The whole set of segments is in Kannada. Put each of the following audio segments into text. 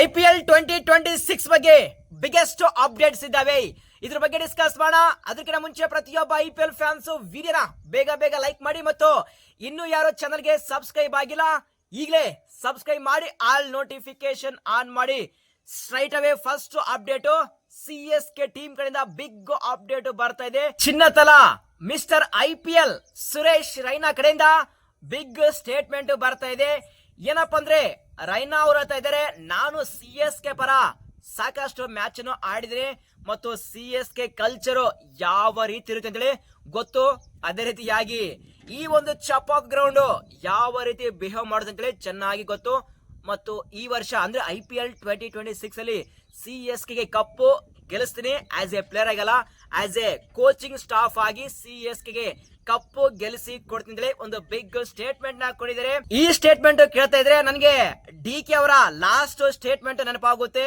I P L twenty twenty six ಬಗ್ಗೆ ಬಿಗ್ಗೆಸ್ಟ್ ಅಪ್ಡೇಟ್ಸ್ ಇದ್ದಾವೆ. ಇದ್ರ ಬಗ್ಗೆ ಡಿಸ್ಕಸ್ ಮಾಡೋಣ. ಅದಕ್ಕಿಂತ ಮುಂಚೆ ಪ್ರತಿಯೊಬ್ಬ ಐ ಪಿ ಎಲ್ ಫ್ಯಾನ್ಸ್ ವಿಡಿಯೋನ ಬೇಗ ಬೇಗ ಲೈಕ್ ಮಾಡಿ ಮತ್ತು ಇನ್ನು ಯಾರು ಚಾನಲ್ಗೆ ಸಬ್ಸ್ಕ್ರೈಬ್ ಆಗಿಲ್ಲ, ಈಗಲೇ ಸಬ್ಸ್ಕ್ರೈಬ್ ಮಾಡಿ ಆಲ್ ನೋಟಿಫಿಕೇಶನ್ ಆನ್ ಮಾಡಿ. Straight away first update C S K team ಕಡೆಯಿಂದ ಬಿಗ್ ಅಪ್ಡೇಟ್ ಬರ್ತಾ ಇದೆ. Chinnathala mister I P L Suresh Raina ಕಡೆಯಿಂದ ಬಿಗ್ ಸ್ಟೇಟ್ಮೆಂಟ್ ಬರ್ತಾ ಇದೆ. ಏನಪ್ಪಾ ಅಂದ್ರೆ, ರೈನಾ ಅವ್ರು ಹೇಳ್ತಾ ಇದ್ದಾರೆ ನಾನು ಸಿ ಎಸ್ ಕೆ ಪರ ಸಾಕಷ್ಟು ಮ್ಯಾಚ್ ಅನ್ನು ಆಡಿದ್ರೆ ಮತ್ತು ಸಿ ಎಸ್ ಕೆ ಕಲ್ಚರ್ ಯಾವ ರೀತಿ ಇರುತ್ತೆ ಅಂತೇಳಿ ಗೊತ್ತು. ಅದೇ ರೀತಿಯಾಗಿ ಈ ಒಂದು ಚಪಾಕ್ ಗ್ರೌಂಡ್ ಯಾವ ರೀತಿ ಬಿಹೇವ್ ಮಾಡುತ್ತೆ ಅಂತೇಳಿ ಚೆನ್ನಾಗಿ ಗೊತ್ತು. ಮತ್ತು ಈ ವರ್ಷ ಅಂದ್ರೆ I P L twenty twenty six ಅಲ್ಲಿ ಸಿ ಎಸ್ ಕೆ ಕಪ್ಪು ಗೆಲ್ಲಿಸ್ತೀನಿ. ಆಸ್ ಎ ಪ್ಲೇಯರ್ ಆಗಲ್ಲ ಆಸ್ ಎ ಕೋಚಿಂಗ್ ಸ್ಟಾಫ್ ಆಗಿ ಸಿ ಎಸ್ ಕೆ ಕಪ್ಪು ಗೆಲ್ಲಿಸಿ ಅಂತೇಳಿ ಒಂದು ಬಿಗ್ ಸ್ಟೇಟ್ಮೆಂಟ್ನ ಕೊಟ್ಟಿದ್ದಾರೆ. ಈ ಸ್ಟೇಟ್ಮೆಂಟ್ ಕೇಳ್ತಾ ಇದ್ರೆ ನನಗೆ ಡಿ ಕೆ ಅವರ ಲಾಸ್ಟ್ ಸ್ಟೇಟ್ಮೆಂಟ್ ನೆನಪಾಗುತ್ತೆ.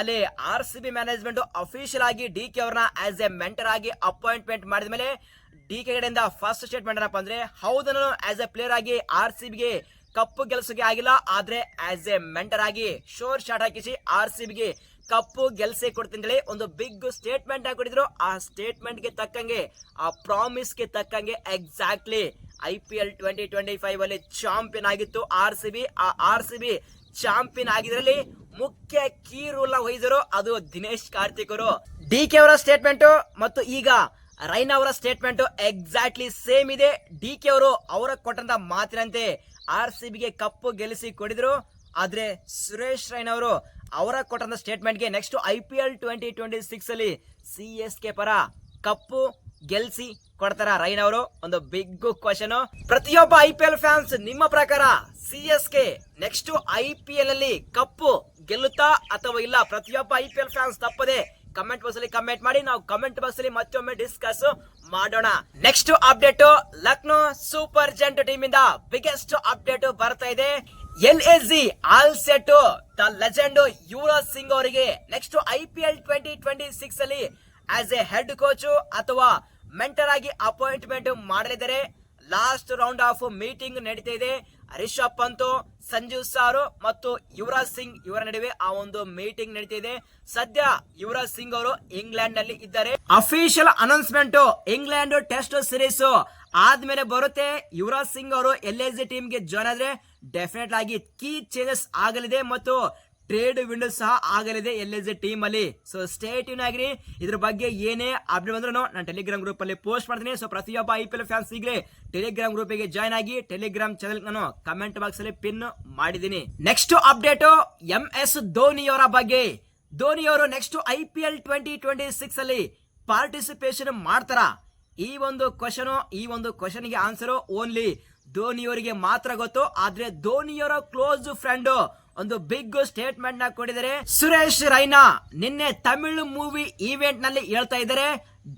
ಅಲ್ಲಿ R C B management official ಆಗಿ ಡಿ ಕೆ ಅವ್ರನ್ನ ಆಸ್ ಎ ಮೆಂಟರ್ ಆಗಿ ಅಪಾಯಿಂಟ್ಮೆಂಟ್ ಮಾಡಿದ ಮೇಲೆ ಡಿ ಕೆ ಕಡೆಯಿಂದ ಫಸ್ಟ್ ಸ್ಟೇಟ್ಮೆಂಟ್ ಏನಪ್ಪ ಅಂದ್ರೆ, ಹೌದು, ನಾನು ಆಸ್ ಎ ಪ್ಲೇಯರ್ ಆಗಿ ಆರ್ ಸಿ ಬಿಗೆ ಕಪ್ಪು ಗೆಲ್ಸೋಕೆ ಆಗಿಲ್ಲ, ಆದ್ರೆ ಆಸ್ ಎ ಮೆಂಟರ್ ಆಗಿ ಶೋರ್ ಶಾಟ್ ಹಾಕಿಸಿ ಆರ್ ಸಿ ಬಿಗೆ ಕಪ್ಪು ಗೆಲ್ಸಿ ಕೊಡ್ತೀನಿ ಒಂದು ಬಿಗ್ ಸ್ಟೇಟ್ಮೆಂಟ್ ಹಾಕೊಟ್ಟಿದ್ರು ಆ ಸ್ಟೇಟ್ಮೆಂಟ್ಗೆ ತಕ್ಕಂಗೆ, ಆ ಪ್ರಾಮಿಸ್ಗೆ ತಕ್ಕಂಗೆ exactly I P L twenty twenty five ಅಲ್ಲಿ ಚಾಂಪಿಯನ್ ಆಗಿತ್ತು ಆರ್ ಸಿ ಬಿ ಆ ಆರ್ ಸಿ ಬಿ ಚಾಂಪಿಯನ್ ಆಗಿದ್ರಲ್ಲಿ ಮುಖ್ಯ ಕೀ ರೂಲ್ ವಹಿಸಿದ್ರು ಅದು ದಿನೇಶ್ ಕಾರ್ತಿಕ್ ಅವರು ಡಿ ಕೆ ಅವರ ಸ್ಟೇಟ್ಮೆಂಟ್ ಮತ್ತು ಈಗ ರೈನಾ ಅವರ ಸ್ಟೇಟ್ಮೆಂಟ್ ಎಕ್ಸಾಕ್ಟ್ಲಿ ಸೇಮ್ ಇದೆ. ಡಿ ಕೆ ಅವರು ಅವರ ಕೊಟ್ಟಂತ ಮಾತಿನಂತೆ ಆರ್ ಸಿ ಬಿಗೆ ಕಪ್ಪು ಗೆಲ್ಲಿಸಿ ಕೊಡಿದ್ರು. ಆದ್ರೆ ಸುರೇಶ್ ರೈನಾ ಅವರು ಅವರ ಕೊಟ್ಟಂತ ಸ್ಟೇಟ್ಮೆಂಟ್ಗೆ next I P L twenty twenty six ಅಲ್ಲಿ ಸಿ ಎಸ್ ಕೆ ಪರ ಕಪ್ಪು ಗೆಲ್ಸಿ ಕೊಡ್ತಾರ ರೈನ್ ಅವರು. ಒಂದು ಬಿಗ್ ಕ್ವಶನ್ ಪ್ರತಿಯೊಬ್ಬ ಐ ಪಿ ಎಲ್ ಫ್ಯಾನ್ಸ್ ನಿಮ್ಮ ಪ್ರಕಾರ C S K next I P L ಅಲ್ಲಿ ಕಪ್ಪು ಗೆಲ್ಲುತ್ತಾ ಅಥವಾ ಇಲ್ಲ? ಪ್ರತಿಯೊಬ್ಬ ಐ ಪಿ ಎಲ್ ಫ್ಯಾನ್ಸ್ ತಪ್ಪದೆ ಕಮೆಂಟ್ ಬಾಕ್ಸ್ ಅಲ್ಲಿ ಕಮೆಂಟ್ ಮಾಡಿ. ನಾವು ಕಮೆಂಟ್ ಬಾಕ್ಸ್ ಅಲ್ಲಿ ಮತ್ತೊಮ್ಮೆ ಡಿಸ್ಕಸ್ ಮಾಡೋಣ. Next update Lucknow super giants team ಇಂದ ಬಿಗ್ಗೆಸ್ಟ್ ಅಪ್ಡೇಟ್ ಬರ್ತಾ ಇದೆ. L A G all set, the legend Yuvraj Singh ಅವರಿಗೆ next I P L twenty twenty six ಅಲ್ಲಿ ಆಸ್ ಎ ಹೆಡ್ ಕೋಚ್ ಅಥವಾ ಮೆಂಟರ್ ಆಗಿ ಅಪಾಯಿಂಟ್ಮೆಂಟ್ ಮಾಡಲಿದ್ದಾರೆ. ಲಾಸ್ಟ್ ರೌಂಡ್ ಆಫ್ ಮೀಟಿಂಗ್ ನಡೀತಾ ಇದೆ. ರಿಷಬ್ ಪಂತ್, ಸಂಜು ಸಾರು ಮತ್ತು ಯುವರಾಜ್ ಸಿಂಗ್ ಇವರ ನಡುವೆ ಆ ಒಂದು ಮೀಟಿಂಗ್ ನಡೀತಾ ಇದೆ. ಸದ್ಯ ಯುವರಾಜ್ ಸಿಂಗ್ ಅವರು ಇಂಗ್ಲೆಂಡ್ನಲ್ಲಿ ಇದ್ದಾರೆ. Official announcement England test series ಆದ್ಮೇಲೆ ಬರುತ್ತೆ. ಯುವರಾಜ್ ಸಿಂಗ್ ಅವರು ಎಲ್ ಎಸ್ ಜಿ ಟೀಮ್ಗೆ ಜಾಯ್ನ್ ಆದ್ರೆ ಡೆಫಿನೆಟ್ ಆಗಿ ಕೀ ಚೇಂಜಸ್ ಆಗಲಿದೆ ಮತ್ತು ಟ್ರೇಡ್ ವಿಂಡೋ ಸಹ ಆಗಲಿದೆ ಎಲ್ ಎಸ್ ಟೀಮ್ ಅಲ್ಲಿ. ಸೊ ಸ್ಟೇಟ್ ಆಗಿರಿ. ಇದ್ರ ಬಗ್ಗೆ ಏನೇ ಅಪ್ಡೇಟ್ ಬಂದ್ರು ನಾನು ಟೆಲಿಗ್ರಾಮ್ ಗ್ರೂಪ್ ಅಲ್ಲಿ ಪೋಸ್ಟ್ ಮಾಡ್ತೀನಿ. ಸೊ ಪ್ರತಿಯೊಬ್ಬ ಐ ಪಿ ಎಲ್ ಫ್ಯಾನ್ಸ್ ಈಗಲೇ ಟೆಲಿಗ್ರಾಮ್ ಗ್ರೂಪ್ಗೆ ಜಾಯ್ನ್ ಆಗಿ ಟೆಲಿಗ್ರಾಮ್ ಚಾನಲ್ ನಾನು ಕಮೆಂಟ್ ಬಾಕ್ಸ್ ಅಲ್ಲಿ ಪಿನ್ ಮಾಡಿದ್ದೀನಿ. Next update M S Dhoni ಅವರ ಬಗ್ಗೆ. ಧೋನಿ ಅವರು next I P L twenty twenty six ಅಲ್ಲಿ ಪಾರ್ಟಿಸಿಪೇಷನ್ ಮಾಡ್ತಾರ? ಈ ಒಂದು ಕ್ವಶನ್ ಈ ಒಂದು ಕ್ವಶನ್ಗೆ ಆನ್ಸರ್ ಓನ್ಲಿ ಧೋನಿಯವರಿಗೆ ಮಾತ್ರ ಗೊತ್ತು, ಆದ್ರೆ ಧೋನಿಯವರ ಕ್ಲೋಸ್ ಫ್ರೆಂಡ್ ಒಂದು ಬಿಗ್ ಸ್ಟೇಟ್ಮೆಂಟ್ನ ಕೊಟ್ಟಿದ್ದಾರೆ. ಸುರೇಶ್ ರೈನಾ ನಿನ್ನೆ ತಮಿಳು ಮೂವಿ ಈವೆಂಟ್ನಲ್ಲಿ ಹೇಳ್ತಾ ಇದ್ದಾರೆ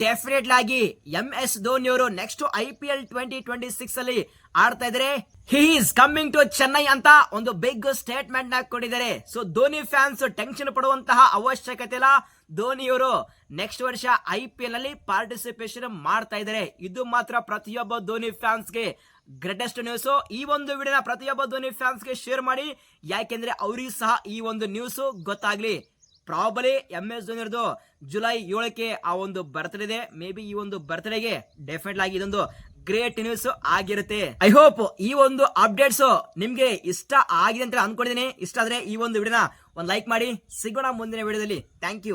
ಡೆಫಿನೆಟ್ ಆಗಿ ಎಂ ಎಸ್ ಧೋನಿ ಅವರು next I P L twenty twenty six ಅಲ್ಲಿ ಆಡ್ತಾ ಇದ್ದಾರೆ. He is coming to Chennai ಅಂತ ಒಂದು ಬಿಗ್ ಸ್ಟೇಟ್ಮೆಂಟ್ನ ಕೊಟ್ಟಿದ್ದಾರೆ. ಸೊ ಧೋನಿ ಫ್ಯಾನ್ಸ್ ಟೆನ್ಷನ್ ಪಡುವಂತಹ ಅವಶ್ಯಕತೆ ಇಲ್ಲ. ಧೋನಿಯವರು ನೆಕ್ಸ್ಟ್ ವರ್ಷ ಐ ಪಿ ಎಲ್ ಅಲ್ಲಿ ಪಾರ್ಟಿಸಿಪೇಷನ್ ಮಾಡ್ತಾ ಇದ್ದಾರೆ. ಇದು ಮಾತ್ರ ಪ್ರತಿಯೊಬ್ಬ ಧೋನಿ ಫ್ಯಾನ್ಸ್ಗೆ ಗ್ರೇಟೆಸ್ಟ್ ನ್ಯೂಸ್. ಈ ಒಂದು ವಿಡಿಯೋನ ಪ್ರತಿಯೊಬ್ಬ ಧ್ವನಿ ಫ್ಯಾನ್ಸ್ಗೆ ಶೇರ್ ಮಾಡಿ. ಯಾಕೆಂದ್ರೆ ಅವ್ರಿಗೆ ಸಹ ಈ ಒಂದು ನ್ಯೂಸ್ ಗೊತ್ತಾಗ್ಲಿ. ಪ್ರಾಬಲಿ ಎಂ ಎಸ್ ಧೋನಿರ್ದು ಜುಲೈ ಏಳಕ್ಕೆ ಆ ಒಂದು ಬರ್ತ್ಡೇ ಇದೆ. ಮೇ ಬಿ ಈ ಒಂದು ಬರ್ತ್ಡೇಗೆ ಡೆಫಿನೆಟ್ ಆಗಿ ಇದೊಂದು ಗ್ರೇಟ್ ನ್ಯೂಸ್ ಆಗಿರುತ್ತೆ. ಐ ಹೋಪ್ ಈ ಒಂದು ಅಪ್ಡೇಟ್ಸ್ ನಿಮ್ಗೆ ಇಷ್ಟ ಆಗಿದೆ ಅಂತ ಅನ್ಕೊಂಡಿದ್ದೀನಿ ಇಷ್ಟ ಆದ್ರೆ ಈ ಒಂದು ವಿಡಿಯೋನ ಒಂದು ಲೈಕ್ ಮಾಡಿ. ಸಿಗೋಣ ಮುಂದಿನ ವಿಡಿಯೋದಲ್ಲಿ. Thank you